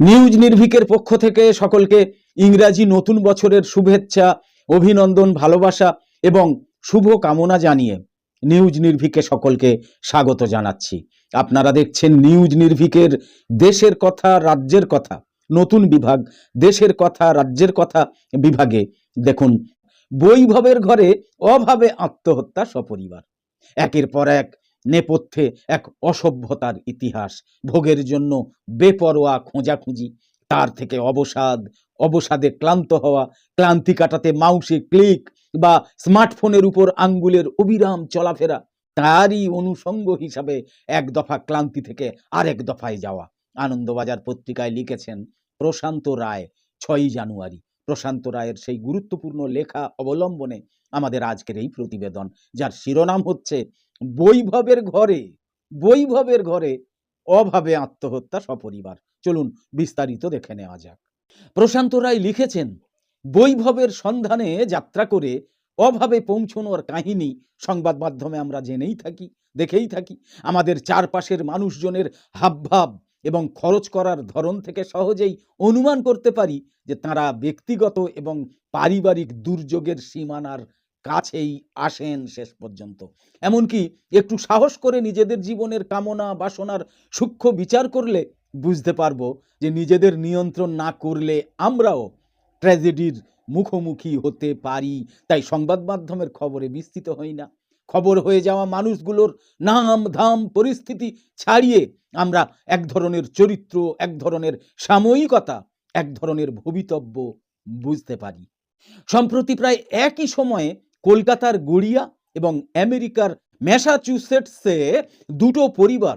News নির্ভীকের পক্ষ থেকে সকলকে ইংরাজি নতুন বছরের শুভেচ্ছা, অভিনন্দন, ভালোবাসা এবং শুভ কামনা জানিয়ে নিউজ নির্ভীকে সকলকে স্বাগত জানাচ্ছি। আপনারা দেখছেন নিউজ নির্ভীকের দেশের কথা, রাজ্যের কথা, নতুন বিভাগ, দেশের কথা, রাজ্যের কথা বিভাগে। দেখুন, বৈভবের ঘরে অভাবে আত্মহত্যা সপরিবার। একের পর এক নেপথ্যে এক অসভ্যতার ইতিহাস। ভোগের জন্য বেপরোয়া খোঁজাখুঁজি। তার থেকে অবসাদ, অবসাদে ক্লান্ত হওয়া, ক্লান্তি কাটাতে মাউসে ক্লিক বা স্মার্টফোনের উপর আঙ্গুলের অবিরাম চলাফেরা, তারই অনুষঙ্গ হিসাবে এক দফা ক্লান্তি থেকে আরেক দফায় যাওয়া। আনন্দবাজার পত্রিকায় লিখেছেন প্রশান্ত রায়, ছয়ই জানুয়ারি। প্রশান্ত রায়ের সেই গুরুত্বপূর্ণ লেখা অবলম্বনে আমাদের আজকের এই প্রতিবেদন, যার শিরোনাম হচ্ছে বৈভবের ঘরে বৈভবের ঘরে অভাবে আত্মহত্যা সপরিবার। চলুন বিস্তারিত দেখে নেওয়া যাক। প্রশান্ত রায় লিখেছেন, বৈভবের সন্ধানে যাত্রা করে অভাবে পৌঁছনোর কাহিনী সংবাদ মাধ্যমে আমরা জেনেই থাকি, দেখেই থাকি। আমাদের চারপাশের মানুষজনের হাবভাব এবং খরচ করার ধরন থেকে সহজেই অনুমান করতে পারি যে তারা ব্যক্তিগত এবং পারিবারিক দুর্যোগের সীমানার কাছেই আসেন শেষ পর্যন্ত। এমনকি একটু সাহস করে নিজেদের জীবনের কামনা, বাসনার সূক্ষ্ম বিচার করলে বুঝতে পারব যে নিজেদের নিয়ন্ত্রণ না করলে আমরাও ট্র্যাজেডির মুখোমুখি হতে পারি। তাই সংবাদ মাধ্যমের খবরে বিস্তৃত হই না। খবর হয়ে যাওয়া মানুষগুলোর নাম, ধাম, পরিস্থিতি ছাড়িয়ে আমরা এক ধরনের চরিত্র, এক ধরনের সাময়িকতা, এক ধরনের ভবিতব্য বুঝতে পারি। সম্প্রতি প্রায় একই সময়ে কলকাতার গড়িয়া এবং আমেরিকার ম্যাসাচুসেটসে দুটো পরিবার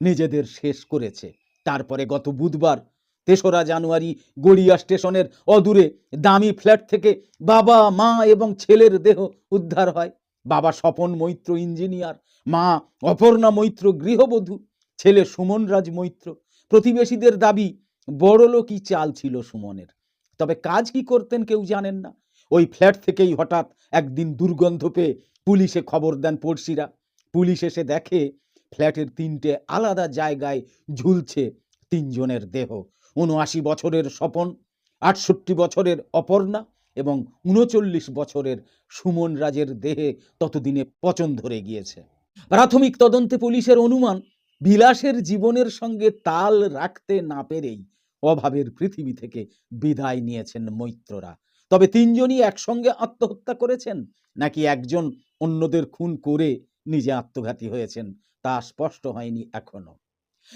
নিজেদের শেষ করেছে। তারপরে গত বুধবার তেসরা জানুয়ারি গড়িয়া স্টেশনের অদূরে দামি ফ্ল্যাট থেকে বাবা, মা এবং ছেলের দেহ উদ্ধার হয়। বাবা স্বপন মৈত্র ইঞ্জিনিয়ার, মা অপর্ণা মৈত্র গৃহবধূ, ছেলে সুমন রাজ মৈত্র। প্রতিবেশীদের দাবি, বড়লোকই চাল ছিল সুমনের। তবে কাজ কি করতেন কেউ জানেন না। ওই ফ্ল্যাট থেকেই হঠাৎ একদিন দুর্গন্ধ পেয়ে পুলিশে খবর দেন পড়শিরা। পুলিশ এসে দেখে ফ্ল্যাটের তিনটে আলাদা জায়গায় ঝুলছে তিনজনের দেহ। উনআশি বছরের স্বপন, আটষট্টি বছরের অপর্ণা এবং উনচল্লিশ বছরের সুমন রাজের দেহে ততদিনে পচন ধরে গিয়েছে। প্রাথমিক তদন্তে পুলিশের অনুমান, বিলাসের জীবনের সঙ্গে তাল রাখতে না পেরেই অভাবের পৃথিবী থেকে বিদায় নিয়েছেন মৈত্ররা। তবে তিনজনই একসঙ্গে আত্মহত্যা করেছেন? নাকি একজন অন্যদের খুন করে নিজে আত্মঘাতী হয়েছেন? তা স্পষ্ট হয়নি এখনও।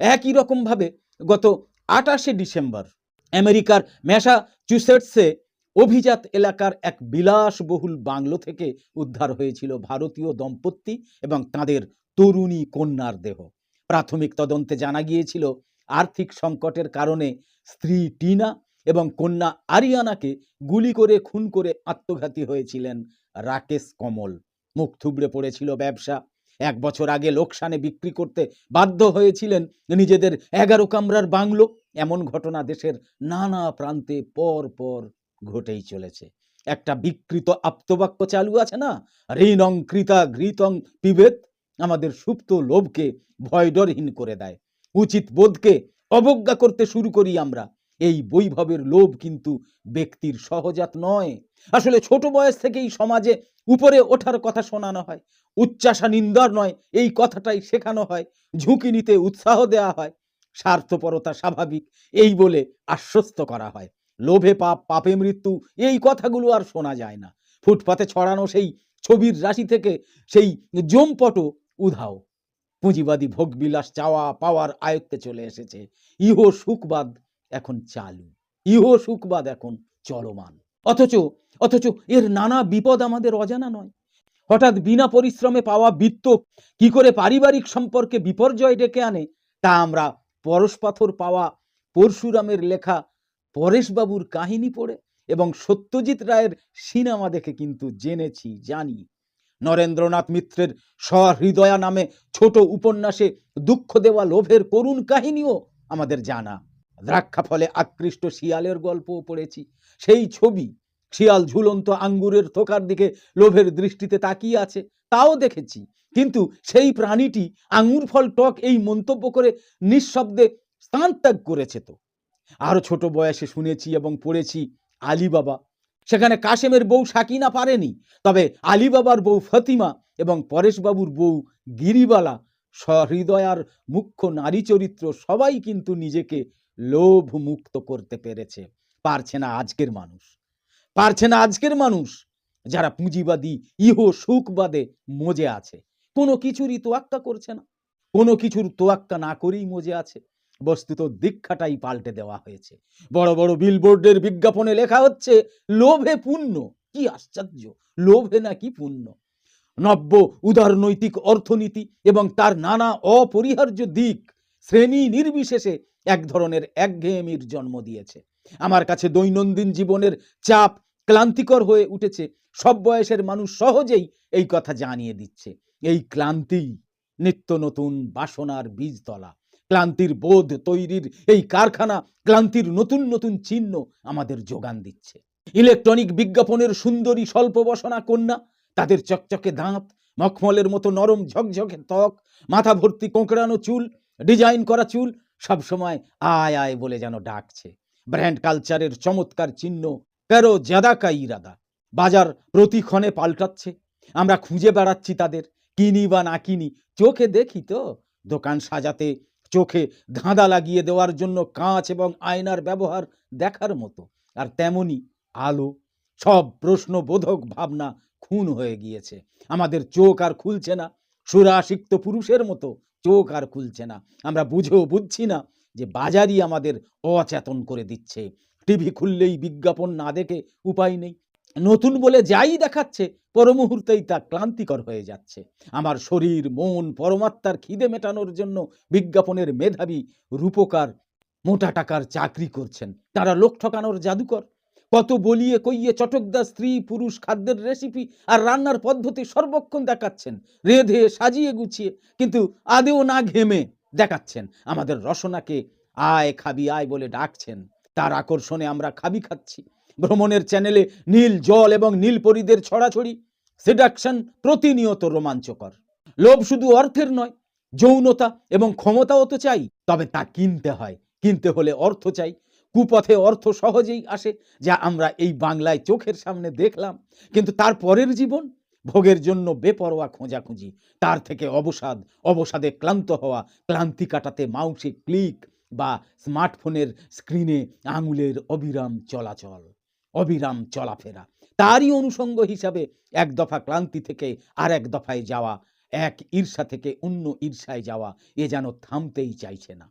একই রকমভাবে গত আটাশে ডিসেম্বর আমেরিকার ম্যাসাচুসেটসে অভিজাত এলাকার এক বিলাসবহুল বাংলো থেকে উদ্ধার হয়েছিল ভারতীয় দম্পতি এবং তাদের তরুণী কন্যার দেহ। প্রাথমিক তদন্তে জানা গিয়েছিল, আর্থিক সংকটের কারণে স্ত্রী টিনা এবং কন্যা আরিয়ানাকে গুলি করে, খুন করে আত্মঘাতী হয়েছিলেন রাকেশ কমল। মুখ থুবড়ে পড়েছিল ব্যবসা। এক বছর আগে লোকসানে বিক্রি করতে বাধ্য হয়েছিলেন নিজেদের এগারো কামরার বাংলো। এমন ঘটনা দেশের নানা প্রান্তে পর পর ঘটেই চলেছে। একটা বিকৃত আপ্তবাক্য চালু আছে না? ঋণং কৃতা ঘৃতং পিবেত। আমাদের সুপ্ত লোভকে ভয়ডরহীন করে দেয়। উচিত বোধকে অবজ্ঞা করতে শুরু করি আমরা। এই বৈভবের লোভ কিন্তু ব্যক্তির সহজাত নয়। আসলে ছোট বয়স থেকেই সমাজে উপরে ওঠার কথা শোনানো হয়। উচ্চাসা নিন্দার নয়, এই কথাটাই শেখানো হয়। ঝুঁকি নিতে উৎসাহ দেওয়া হয়। স্বার্থপরতা স্বাভাবিক, এই বলে আশ্বস্ত করা হয়। লোভে পাপ, পাপে মৃত্যু, এই কথাগুলো আর শোনা যায় না। ফুটপাতে ছড়ানো সেই ছবির রাশি থেকে সেই জমপট উধাও। পুঁজিবাদী ভোগবিলাস চাওয়া পাওয়ার আয়ত্তে চলে এসেছে। ইহ সুখবাদ এখন চালু। ইহ সুখবাদ এখন চলমান। অথচ অথচ এর নানা বিপদ আমাদের অজানা নয়। হঠাৎ বিনা পরিশ্রমে পাওয়া বৃত্ত কি করে পারিবারিক সম্পর্কে বিপর্যয় ডেকে আনে, তা আমরা পরশপাথর পাওয়া পরশুরামের লেখা পরেশবাবুর কাহিনী পড়ে এবং সত্যজিৎ রায়ের সিনেমা দেখে কিন্তু জেনেছি, জানি। নরেন্দ্রনাথ মিত্রের সহৃদয়া নামে ছোট উপন্যাসে দুঃখ দেওয়া লোভের করুণ কাহিনীও আমাদের জানা। দ্রাক্ষা ফলে আকৃষ্ট শিয়ালের গল্পও পড়েছি। সেই ছবি, শিয়াল ঝুলন্ত আঙ্গুরের থোকার দিকে লোভের দৃষ্টিতে তাকিয়ে আছে, তাও দেখেছি। কিন্তু সেই প্রাণীটি আঙ্গুর ফল টক এই মন্তব্য করে নিঃশব্দে স্থান ত্যাগ করেছে তো। আরও ছোট বয়সে শুনেছি এবং পড়েছি আলিবাবা। সেখানে কাশেমের বউ সাকিনা পারেনি, তবে আলিবাবার বউ ফতিমা এবং পরেশবাবুর বউ গিরিবালা সহৃদয়ার মুখ্য নারী চরিত্র সবাই কিন্তু নিজেকে লোভ মুক্ত করতে পেরেছে। পারছে না আজকের মানুষ। পারছে না আজকের মানুষ যারা পুঁজিবাদী, ইহ সুখবাদে মজে আছে। কোনো কিছুরই তোয়াক্কা করছে না। কোনো কিছুর তোয়াক্কা না করেই মজে আছে। বস্তুত দীক্ষাটাই পাল্টে দেওয়া হয়েছে। বড় বড় বিলবোর্ডের বিজ্ঞাপনে লেখা হচ্ছে, লোভে পুণ্য। কি আশ্চর্য! লোভে নাকি পুণ্য? নব্য উদারনৈতিক অর্থনীতি এবং তার নানা অপরিহার্য দিক শ্রেণি নির্বিশেষে এক ধরনের একঘেয়েমির জন্ম দিয়েছে। আমার কাছে দৈনন্দিন জীবনের চাপ ক্লান্তিকর হয়ে উঠেছে। সব বয়সের মানুষ সহজেই এই কথা জানিয়ে দিচ্ছে। এই ক্লান্তি নিত্য নতুন বাসনার বীজতলা। ক্লান্তির বোধ তৈরির এই কারখানা ক্লান্তির নতুন নতুন চিহ্ন আমাদের যোগান দিচ্ছে। ইলেকট্রনিক বিজ্ঞাপনের সুন্দরী স্বল্প বসনা কন্যা, তাদের চকচকে দাঁত, মখমলের মতো নরম ঝকঝকে ত্বক, মাথা ভর্তি কোঁকড়ানো চুল, ডিজাইন করা চুল সবসময় আয় আয় বলে যেন ডাকছে। ব্র্যান্ড কালচারের চমৎকার চিহ্ন তেরো জাদাকা ইরাদা। বাজার প্রতিক্ষণে পাল্টাচ্ছে। আমরা খুঁজে বেড়াচ্ছি তাদের, কিনি বা না কিনি। চোখে দেখি তো, দোকান সাজাতে, চোখে ধাঁধা লাগিয়ে দেওয়ার জন্য কাঁচ এবং আয়নার ব্যবহার দেখার মতো। আর তেমনি আলো, সব প্রশ্নবোধক ভাবনা খুন হয়ে গিয়েছে। আমাদের চোখ আর খুলছে না। সুরাসিক্ত পুরুষের মতো চোখ আর খুলছে না। আমরা বুঝেও বুঝছি না যে বাজারই আমাদের অচেতন করে দিচ্ছে। টিভি খুললেই বিজ্ঞাপন না দেখে উপায় নেই। নতুন বলে যাই দেখাচ্ছে, পরমুহূর্তেই তা ক্লান্তিকর হয়ে যাচ্ছে। আমার শরীর, মন, পরমাত্মার খিদে মেটানোর জন্য বিজ্ঞাপনের মেধাবী রূপকার মোটা টাকার চাকরি করছেন। তারা লোক ঠকানোর জাদুকর। কত বলিয়ে কইয়ে চটকদার স্ত্রী, পুরুষ খাদ্যের রেসিপি আর রান্নার পদ্ধতি সর্বক্ষণ দেখাচ্ছেন। রেধে, সাজিয়ে গুছিয়ে, কিন্তু আদেও না ঘেমে দেখাচ্ছেন। আমাদের রসনাকে আয় খাবি, আয় বলে ডাকছেন। তার আকর্ষণে আমরা খাবি খাচ্ছি। ভ্রমণের চ্যানেলে নীল জল এবং নীল পরিদের ছড়াছড়ি সেডাকশন প্রতিনিয়ত রোমাঞ্চকর। লোভ শুধু অর্থের নয়, যৌনতা এবং ক্ষমতাও তো চাই, তবে তা কিনতে হয়। কিনতে হলে অর্থ চাই কুপথে অর্থ সহজেই আসে, যা আমরা এই বাংলায় চোখের সামনে দেখলাম। কিন্তু তার পরের জীবন, ভোগের জন্য বেপরোয়া খোঁজাখুঁজি, তার থেকে অবসাদ, অবসাদে ক্লান্ত হওয়া, ক্লান্তি কাটাতে মাউসে ক্লিক বা স্মার্টফোনের স্ক্রিনে আঙুলের অবিরাম চলাচল, অবিরাম চলাফেরা। তারই অনুষঙ্গ হিসাবে এক দফা ক্লান্তি থেকে আর এক দফায় যাওয়া, এক ঈর্ষা থেকে অন্য ঈর্ষায় যাওয়া, এ যেন থামতেই চাইছে না।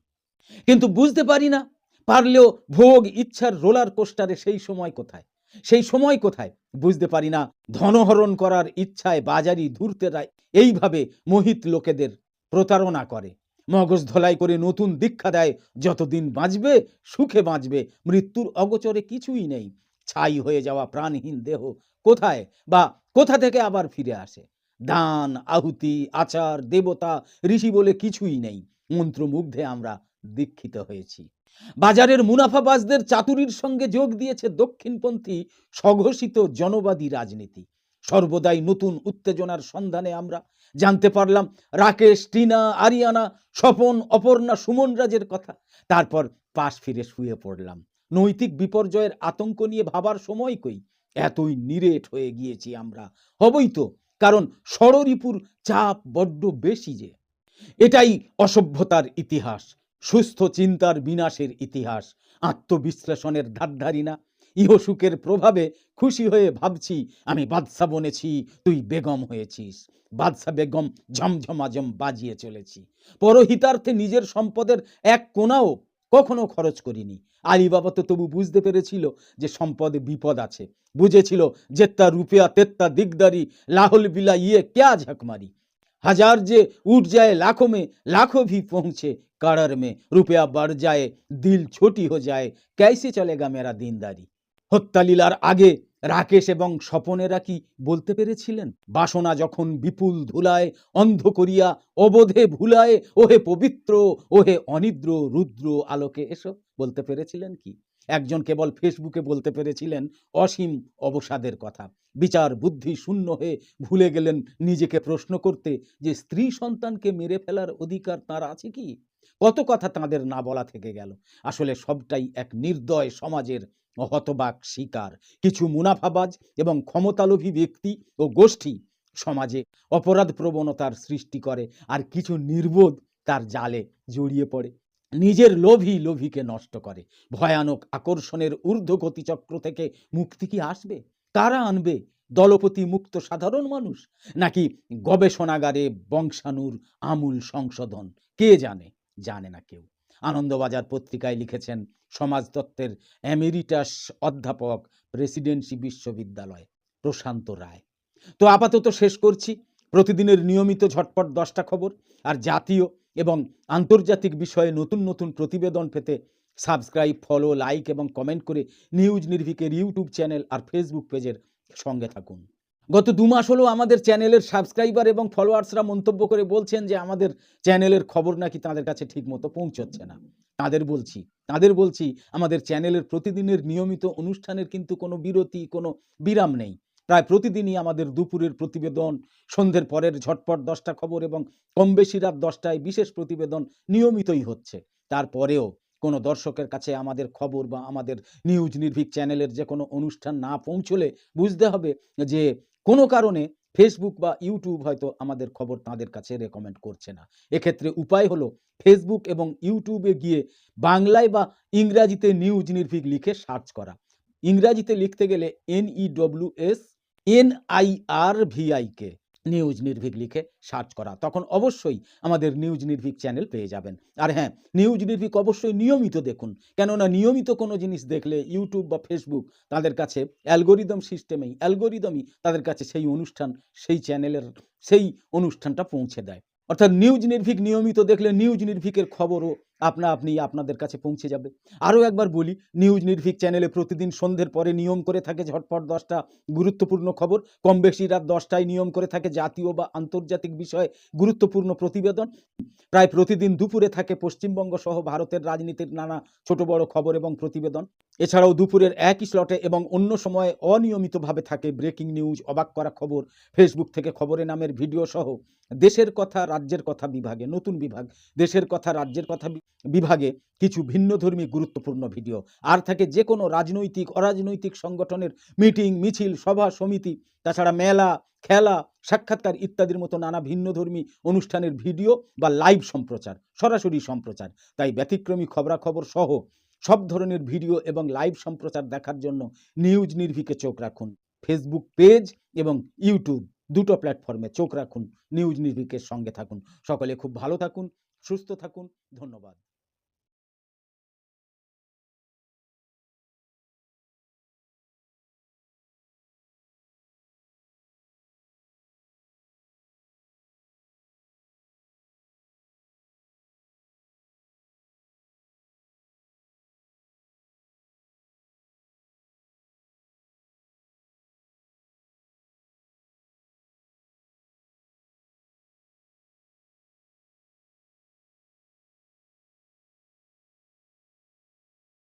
কিন্তু বুঝতে পারি না পারলেও ভোগ ইচ্ছার রোলার কোস্টারে সেই সময় কোথায়? সেই সময় কোথায়? বুঝতে পারি না। ধনহরণ করার ইচ্ছায় বাজারি ধূর্তেরা এইভাবে মোহিত লোকেদের প্রতারণা করে। মগজ ধলাই করে নতুন দীক্ষা দেয়। যতদিন বাঁচবে, সুখে বাঁচবে। মৃত্যুর অগোচরে কিছুই নেই। ছাই হয়ে যাওয়া প্রাণহীন দেহ কোথায় বা কোথা থেকে আবার ফিরে আসে? দান, আহুতি, আচার, দেবতা, ঋষি বলে কিছুই নেই। মন্ত্রমুগ্ধে আমরা দীক্ষিত হয়েছি। বাজারের মুনাফাবাজদের চাতুরির সঙ্গে যোগ দিয়েছে দক্ষিণপন্থী স্বঘোষিত জনবাদী রাজনীতি। সর্বদাই নতুন উত্তেজনার সন্ধানে আমরা। জানতে পারলাম, রাকেশ, টিনা, আরিয়ানা, স্বপন, অপর্ণা, সুমন রাজের কথা। তারপর পাশ ফিরে শুয়ে পড়লাম। নৈতিক বিপর্যয়ের আতঙ্ক নিয়ে ভাবার সময় কই? এতই নিরেট হয়ে গিয়েছি আমরা। হবই তো, কারণ ষড়রিপুর চাপ বড্ড বেশি যে। এটাই অসভ্যতার ইতিহাস। সুস্থ চিন্তার বিনাশের ইতিহাস, আত্মবিশ্লেষণের ধারধারি না ইহসুখের প্রভাবে খুশি হয়ে ভাবছি, আমি বাদশা বনেছি, তুই বেগম হয়েছিস। বাদশা বেগম ঝমঝমাঝম বাজিয়ে চলেছি। পরহিতার্থে নিজের সম্পদের এক কোনাও কখনো খরচ করিনি। আলিবাবা তো তবু বুঝতে পেরেছিল যে সম্পদে বিপদ আছে। বুঝেছিল যেত্তা রুপিয়া তেত্তা দিগদারি, লাহল বিলা ইয়ে ক্যা ঝকমারি हजार जे उठ जाए लाखों में लाखों भी पहुंचे कड़र में रुपया बढ़ जाए दिल छोटी हो जाए कैसे चलेगा मेरा दीनदारी হত্যালীলার আগে রাকেশ এবং স্বপনেরা কি বলতে পেরেছিলেন বাসনা যখন বিপুল ধুলায় অন্ধ করিয়া অবোধে ভুলায় ওহে পবিত্র ওহে অনিদ্র রুদ্র আলোকে এসো বলতে পেরেছিলেন কি একজন কেবল ফেসবুকে বলতে পেরেছিলেন অসীম অবসাদের কথা। বিচার বুদ্ধি শূন্য হয়ে ভুলে গেলেন নিজেকে প্রশ্ন করতে যে স্ত্রী সন্তানকে মেরে ফেলার অধিকার তার আছে কি? কত কথা তাদের না বলা থেকে গেল। আসলে সবটাই এক নির্দয় সমাজের হতবাক শিকার। কিছু মুনাফাবাজ এবং ক্ষমতালোভী ব্যক্তি ও গোষ্ঠী সমাজে অপরাধ প্রবণতার সৃষ্টি করে আর কিছু নির্বোধ তার জালে জড়িয়ে পড়ে। নিজের লোভী লোভীকে নষ্ট করে। ভয়ানক আকর্ষণের ঊর্ধ্ব গতিচক্র থেকে মুক্তি কি আসবে? কারা আনবে দলপতি মুক্ত সাধারণ মানুষ? নাকি গবেষণাগারে বংশানুর আমূল সংশোধন? কে জানে? জানে না কেউ। আনন্দবাজার পত্রিকায় লিখেছেন সমাজতত্ত্বের এমেরিটাস অধ্যাপক, প্রেসিডেন্সি বিশ্ববিদ্যালয়, প্রশান্ত রায়। তো আপাতত শেষ করছি। প্রতিদিনের নিয়মিত ঝটপট দশটা খবর। আর জাতীয় এবং আন্তর্জাতিক বিষয়ে নতুন নতুন প্রতিবেদন পেতে সাবস্ক্রাইব, ফলো, লাইক এবং কমেন্ট করে নিউজ নির্ভিকের ইউটিউব চ্যানেল আর ফেসবুক পেজের সঙ্গে থাকুন। গত দু মাস হলো আমাদের চ্যানেলের সাবস্ক্রাইবার এবং ফলোয়ার্সরা মন্তব্য করে বলছেন যে আমাদের চ্যানেলের খবর নাকি তাদের কাছে ঠিকমতো পৌঁছচ্ছে না। তাদের বলছি তাদের বলছি, আমাদের চ্যানেলের প্রতিদিনের নিয়মিত অনুষ্ঠানের কিন্তু কোনো বিরতি, কোনো বিরাম নেই। প্রায় প্রতিদিনই আমাদের দুপুরের প্রতিবেদন, সন্ধ্যের পরের ঝটপট দশটা খবর এবং কম বেশি রাত দশটায় বিশেষ প্রতিবেদন নিয়মিতই হচ্ছে। তারপরেও কোনো দর্শকের কাছে আমাদের খবর বা আমাদের নিউজ নির্ভীক চ্যানেলের যে কোনো অনুষ্ঠান না পৌঁছলে বুঝতে হবে যে কোনো কারণে ফেসবুক বা ইউটিউব হয়তো আমাদের খবর তাদের কাছে রেকমেন্ড করছে না। এক্ষেত্রে উপায় হলো ফেসবুক এবং ইউটিউবে গিয়ে বাংলায় বা ইংরাজিতে নিউজ নির্ভীক লিখে সার্চ করা। ইংরাজিতে লিখতে গেলে N E W S N I R VIK news Nirbhik লিখে সার্চ করা। তখন অবশ্যই আমাদের নিউজ নির্ভীক চ্যানেল পেয়ে যাবেন। আর হ্যাঁ নিউজ নির্ভীক অবশ্যই নিয়মিত দেখুন। কেননা নিয়মিত কোনো জিনিস দেখলে ইউটিউব বা ফেসবুক তাদের কাছে অ্যালগোরিদম সিস্টেমেই অ্যালগোরিদমই তাদের কাছে সেই অনুষ্ঠান, সেই চ্যানেলের সেই অনুষ্ঠানটা পৌঁছে দেয়। অর্থাৎ নিউজ নির্ভীক নিয়মিত দেখলে নিউজ নির্ভীকের খবরও আপনা আপনি আপনাদের কাছে পৌঁছে যাবে। আরও একবার বলি, নিউজ নির্ভীক চ্যানেলে প্রতিদিন সন্ধ্যের পরে নিয়ম করে থাকে ঝটপট দশটা গুরুত্বপূর্ণ খবর। কম বেশি রাত দশটায় নিয়ম করে থাকে জাতীয় বা আন্তর্জাতিক বিষয়ে গুরুত্বপূর্ণ প্রতিবেদন। প্রায় প্রতিদিন দুপুরে থাকে পশ্চিমবঙ্গ সহ ভারতের রাজনীতির নানা ছোট বড় খবর এবং প্রতিবেদন। এছাড়াও দুপুরের একই স্লটে এবং অন্য সময়ে অনিয়মিতভাবে থাকে ব্রেকিং নিউজ অবাক করা খবর ফেসবুক থেকে খবরে নামের ভিডিও সহ দেশের কথা, রাজ্যের কথা বিভাগে, নতুন বিভাগ, দেশের কথা, রাজ্যের কথা বিভাগে কিছু ভিন্নধর্মী গুরুত্বপূর্ণ ভিডিও। আর থাকে যে কোনো রাজনৈতিক, অরাজনৈতিক সংগঠনের মিটিং, মিছিল, সভা, সমিতি, তাছাড়া মেলা, খেলা, সাক্ষাৎকার ইত্যাদির মতো নানা ভিন্নধর্মী অনুষ্ঠানের ভিডিও বা লাইভ সম্প্রচার, সরাসরি সম্প্রচার। তাই ব্যতিক্রমী খবরাখবর সহ সব ধরনের ভিডিও এবং লাইভ সম্প্রচার দেখার জন্য নিউজ নির্ভিকে চোখ রাখুন। ফেসবুক পেজ এবং ইউটিউব দুটো প্ল্যাটফর্মে চোখ রাখুন, নিউজ নির্ভিকের সঙ্গে থাকুন। সকলে খুব ভালো থাকুন। সুস্থ থাকুন ধন্যবাদ।